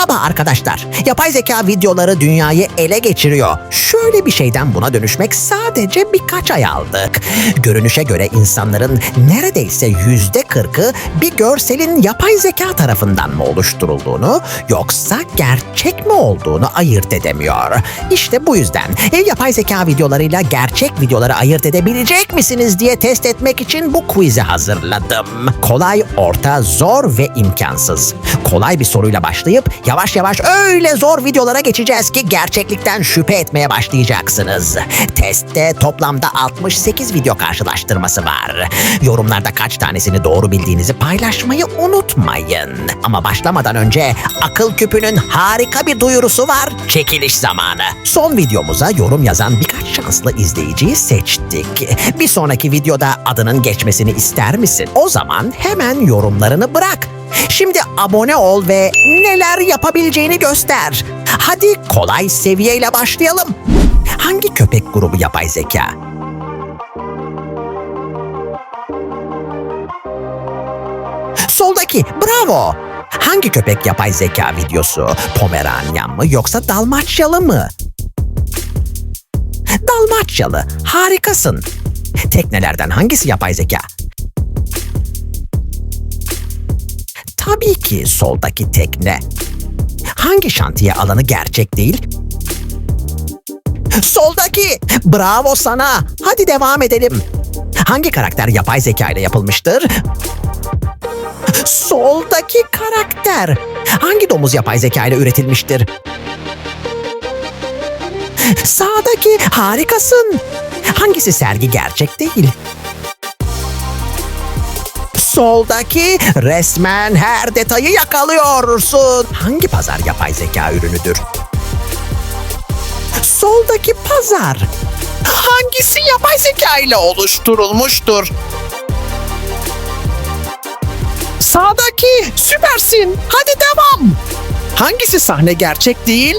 Merhaba arkadaşlar. Yapay zeka videoları dünyayı ele geçiriyor. Şöyle bir şeyden buna dönüşmek sadece birkaç ay aldık. Görünüşe göre insanların neredeyse yüzde kırkı bir görselin yapay zeka tarafından mı oluşturulduğunu yoksa gerçek mi olduğunu ayırt edemiyor. İşte bu yüzden e, yapay zeka videolarıyla gerçek videoları ayırt edebilecek misiniz diye test etmek için bu quiz'i hazırladım. Kolay, orta, zor ve imkansız. Kolay bir soruyla başlayıp yavaş yavaş öyle zor videolara geçeceğiz ki gerçeklikten şüphe etmeye başlayacaksınız. Testte toplamda 68 video karşılaştırması var. Yorumlarda kaç tanesini doğru bildiğinizi paylaşmayı unutmayın. Ama başlamadan önce akıl küpünün harika bir duyurusu var. Çekiliş zamanı. Son videomuza yorum yazan birkaç şanslı izleyiciyi seçtik. Bir sonraki videoda adının geçmesini ister misin? O zaman hemen yorumlarını bırak. Şimdi abone ol ve neler yapabileceğini göster. Hadi kolay seviyeyle başlayalım. Hangi köpek grubu yapay zeka? Soldaki bravo. Hangi köpek yapay zeka videosu? Pomeranyan mı yoksa Dalmaçyalı mı? Dalmaçyalı. Harikasın. Teknelerden hangisi yapay zeka? Tabii ki soldaki tekne. Hangi şantiye alanı gerçek değil? Soldaki. Bravo sana. Hadi devam edelim. Hangi karakter yapay zeka ile yapılmıştır? Soldaki karakter. Hangi domuz yapay zeka ile üretilmiştir? Sağdaki harikasın. Hangisi sergi gerçek değil? Soldaki resmen her detayı yakalıyorsun. Hangi pazar yapay zeka ürünüdür? Soldaki pazar. Hangisi yapay zeka ile oluşturulmuştur? Sağdaki süpersin. Hadi devam. Hangisi sahne gerçek değil?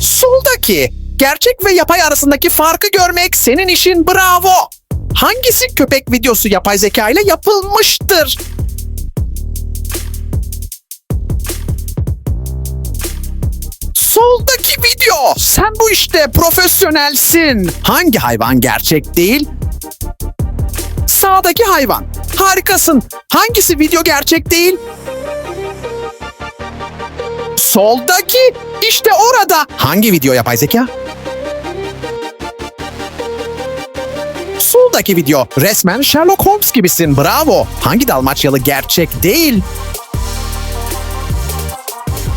Soldaki gerçek ve yapay arasındaki farkı görmek senin işin bravo. Hangisi köpek videosu yapay zeka ile yapılmıştır? Soldaki video. Sen bu işte profesyonelsin. Hangi hayvan gerçek değil? Sağdaki hayvan. Harikasın. Hangisi video gerçek değil? Soldaki işte orada. Hangi video yapay zeka? Soldaki video resmen Sherlock Holmes gibisin bravo. Hangi Dalmaçyalı gerçek değil?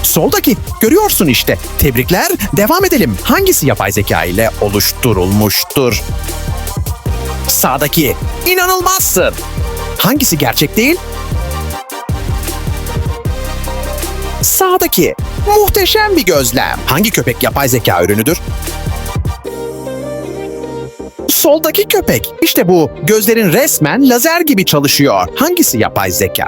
Soldaki görüyorsun işte. Tebrikler devam edelim. Hangisi yapay zeka ile oluşturulmuştur? Sağdaki inanılmazsın. Hangisi gerçek değil? Sağdaki muhteşem bir gözlem. Hangi köpek yapay zeka ürünüdür? Soldaki köpek. İşte bu. Gözlerin resmen lazer gibi çalışıyor. Hangisi yapay zeka?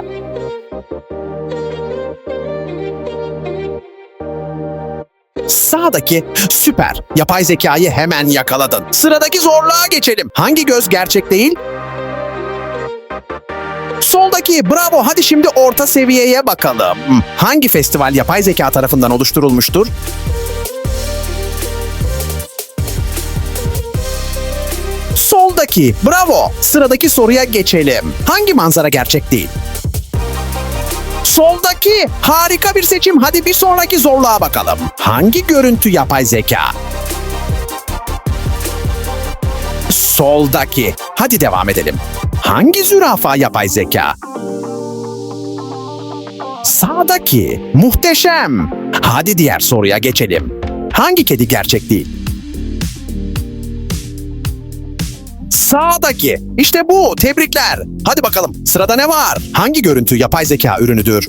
Sağdaki süper. Yapay zekayı hemen yakaladın. Sıradaki zorluğa geçelim. Hangi göz gerçek değil? Soldaki bravo hadi şimdi orta seviyeye bakalım. Hangi festival yapay zeka tarafından oluşturulmuştur? Soldaki bravo. Sıradaki soruya geçelim. Hangi manzara gerçek değil? Soldaki harika bir seçim. Hadi bir sonraki zorluğa bakalım. Hangi görüntü yapay zeka? Soldaki. Hadi devam edelim. Hangi zürafa yapay zeka? Sağdaki. Muhteşem. Hadi diğer soruya geçelim. Hangi kedi gerçek değil? Sağdaki. İşte bu. Tebrikler. Hadi bakalım. Sırada ne var? Hangi görüntü yapay zeka ürünüdür?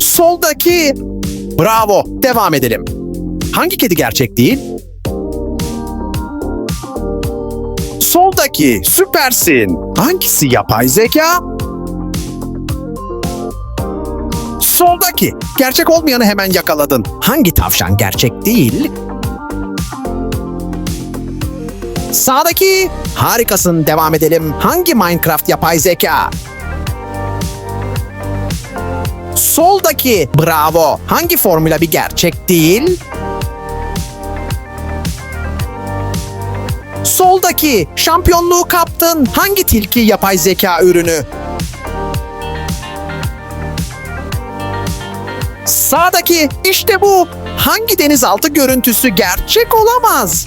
Soldaki. Bravo. Devam edelim. Hangi kedi gerçek değil? Soldaki. Süpersin. Hangisi yapay zeka? Soldaki. Gerçek olmayanı hemen yakaladın. Hangi tavşan gerçek değil? Sağdaki. Harikasın. Devam edelim. Hangi Minecraft yapay zeka? Soldaki bravo. Hangi formüla bir gerçek değil? Soldaki şampiyonluğu kaptın. Hangi tilki yapay zeka ürünü? Sağdaki işte bu. Hangi denizaltı görüntüsü gerçek olamaz?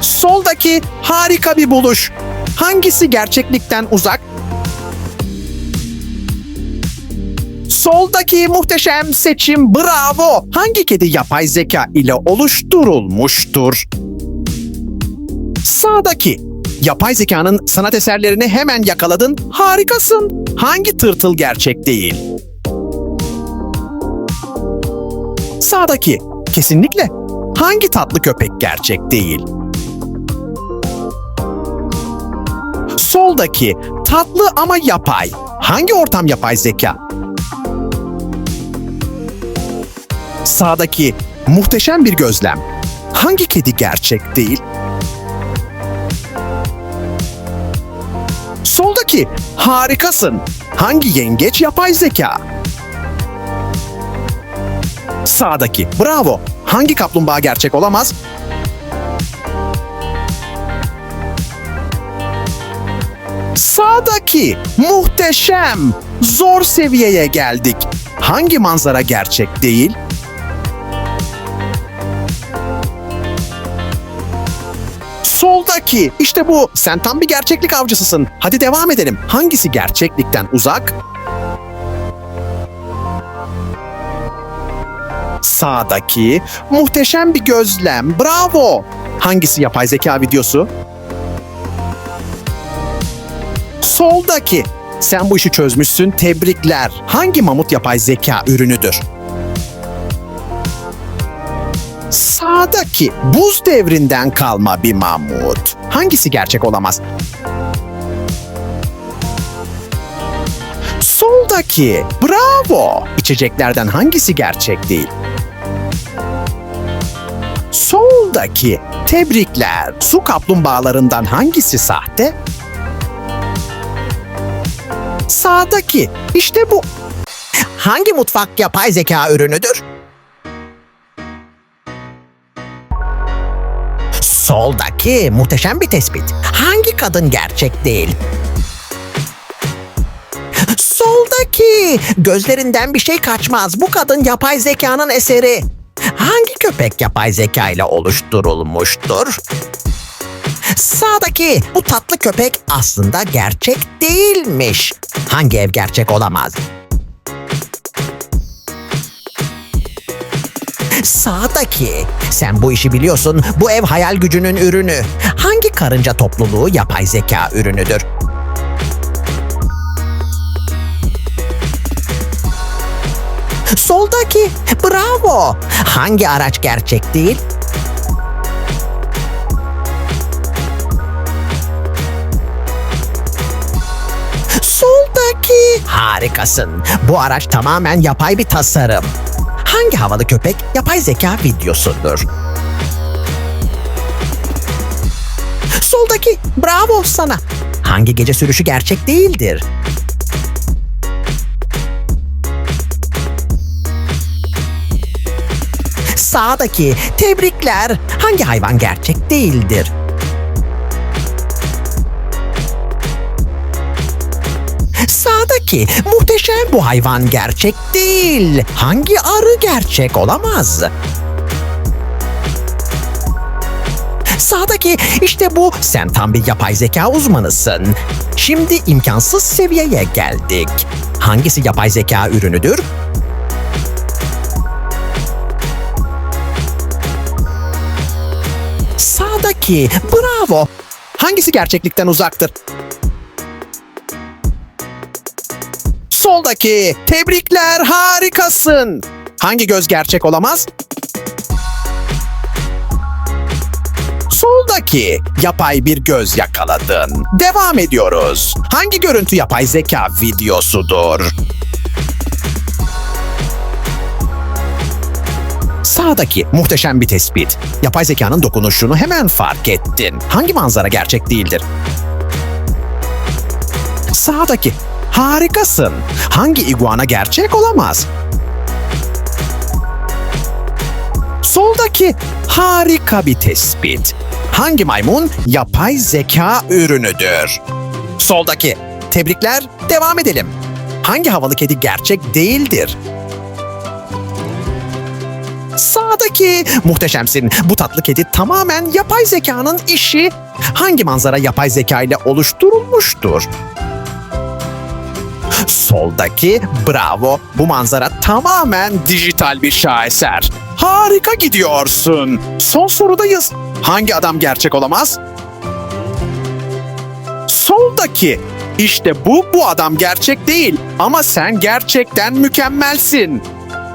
Soldaki harika bir buluş. Hangisi gerçeklikten uzak? Soldaki muhteşem seçim bravo. Hangi kedi yapay zeka ile oluşturulmuştur? Sağdaki yapay zekanın sanat eserlerini hemen yakaladın. Harikasın. Hangi tırtıl gerçek değil? Sağdaki kesinlikle hangi tatlı köpek gerçek değil? Soldaki tatlı ama yapay. Hangi ortam yapay zeka? Sağdaki muhteşem bir gözlem. Hangi kedi gerçek değil? Soldaki harikasın. Hangi yengeç yapay zeka? Sağdaki bravo. Hangi kaplumbağa gerçek olamaz? Sağdaki muhteşem. Zor seviyeye geldik. Hangi manzara gerçek değil? Soldaki işte bu. Sen tam bir gerçeklik avcısısın. Hadi devam edelim. Hangisi gerçeklikten uzak? Sağdaki muhteşem bir gözlem. Bravo. Hangisi yapay zeka videosu? Soldaki. Sen bu işi çözmüşsün. Tebrikler. Hangi mamut yapay zeka ürünüdür? Sağdaki buz devrinden kalma bir mamut. Hangisi gerçek olamaz? Soldaki bravo. İçeceklerden hangisi gerçek değil? Soldaki tebrikler. Su kaplumbağalarından hangisi sahte? Sağdaki işte bu. Hangi mutfak yapay zeka ürünüdür? Soldaki muhteşem bir tespit. Hangi kadın gerçek değil? Soldaki gözlerinden bir şey kaçmaz. Bu kadın yapay zekanın eseri. Hangi köpek yapay zeka ile oluşturulmuştur? Sağdaki bu tatlı köpek aslında gerçek değilmiş. Hangi ev gerçek olamaz? Sağdaki. Sen bu işi biliyorsun. Bu ev hayal gücünün ürünü. Hangi karınca topluluğu yapay zeka ürünüdür? Soldaki. Bravo. Hangi araç gerçek değil? Harikasın. Bu araç tamamen yapay bir tasarım. Hangi havalı köpek yapay zeka videosudur? Soldaki. Bravo sana. Hangi gece sürüşü gerçek değildir? Sağdaki. Tebrikler. Hangi hayvan gerçek değildir? Sağdaki muhteşem bu hayvan gerçek değil. Hangi arı gerçek olamaz? Sağdaki işte bu sen tam bir yapay zeka uzmanısın. Şimdi imkansız seviyeye geldik. Hangisi yapay zeka ürünüdür? Sağdaki bravo. Hangisi gerçeklikten uzaktır? Soldaki tebrikler harikasın. Hangi göz gerçek olamaz? Soldaki yapay bir göz yakaladın. Devam ediyoruz. Hangi görüntü yapay zeka videosudur? Sağdaki muhteşem bir tespit. Yapay zekanın dokunuşunu hemen fark ettin. Hangi manzara gerçek değildir? Sağdaki Harikasın. Hangi iguana gerçek olamaz? Soldaki harika bir tespit. Hangi maymun yapay zeka ürünüdür? Soldaki. Tebrikler, devam edelim. Hangi havalı kedi gerçek değildir? Sağdaki muhteşemsin. Bu tatlı kedi tamamen yapay zekanın işi. Hangi manzara yapay zeka ile oluşturulmuştur? Soldaki bravo. Bu manzara tamamen dijital bir şaheser. Harika gidiyorsun. Son sorudayız. Hangi adam gerçek olamaz? Soldaki. İşte bu bu adam gerçek değil ama sen gerçekten mükemmelsin.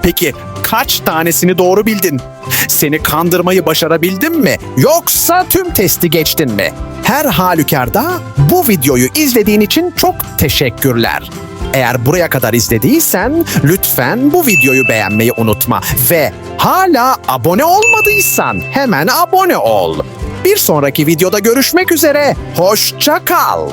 Peki kaç tanesini doğru bildin? Seni kandırmayı başarabildin mi? Yoksa tüm testi geçtin mi? Her halükarda bu videoyu izlediğin için çok teşekkürler. Eğer buraya kadar izlediysen lütfen bu videoyu beğenmeyi unutma ve hala abone olmadıysan hemen abone ol. Bir sonraki videoda görüşmek üzere. Hoşça kal.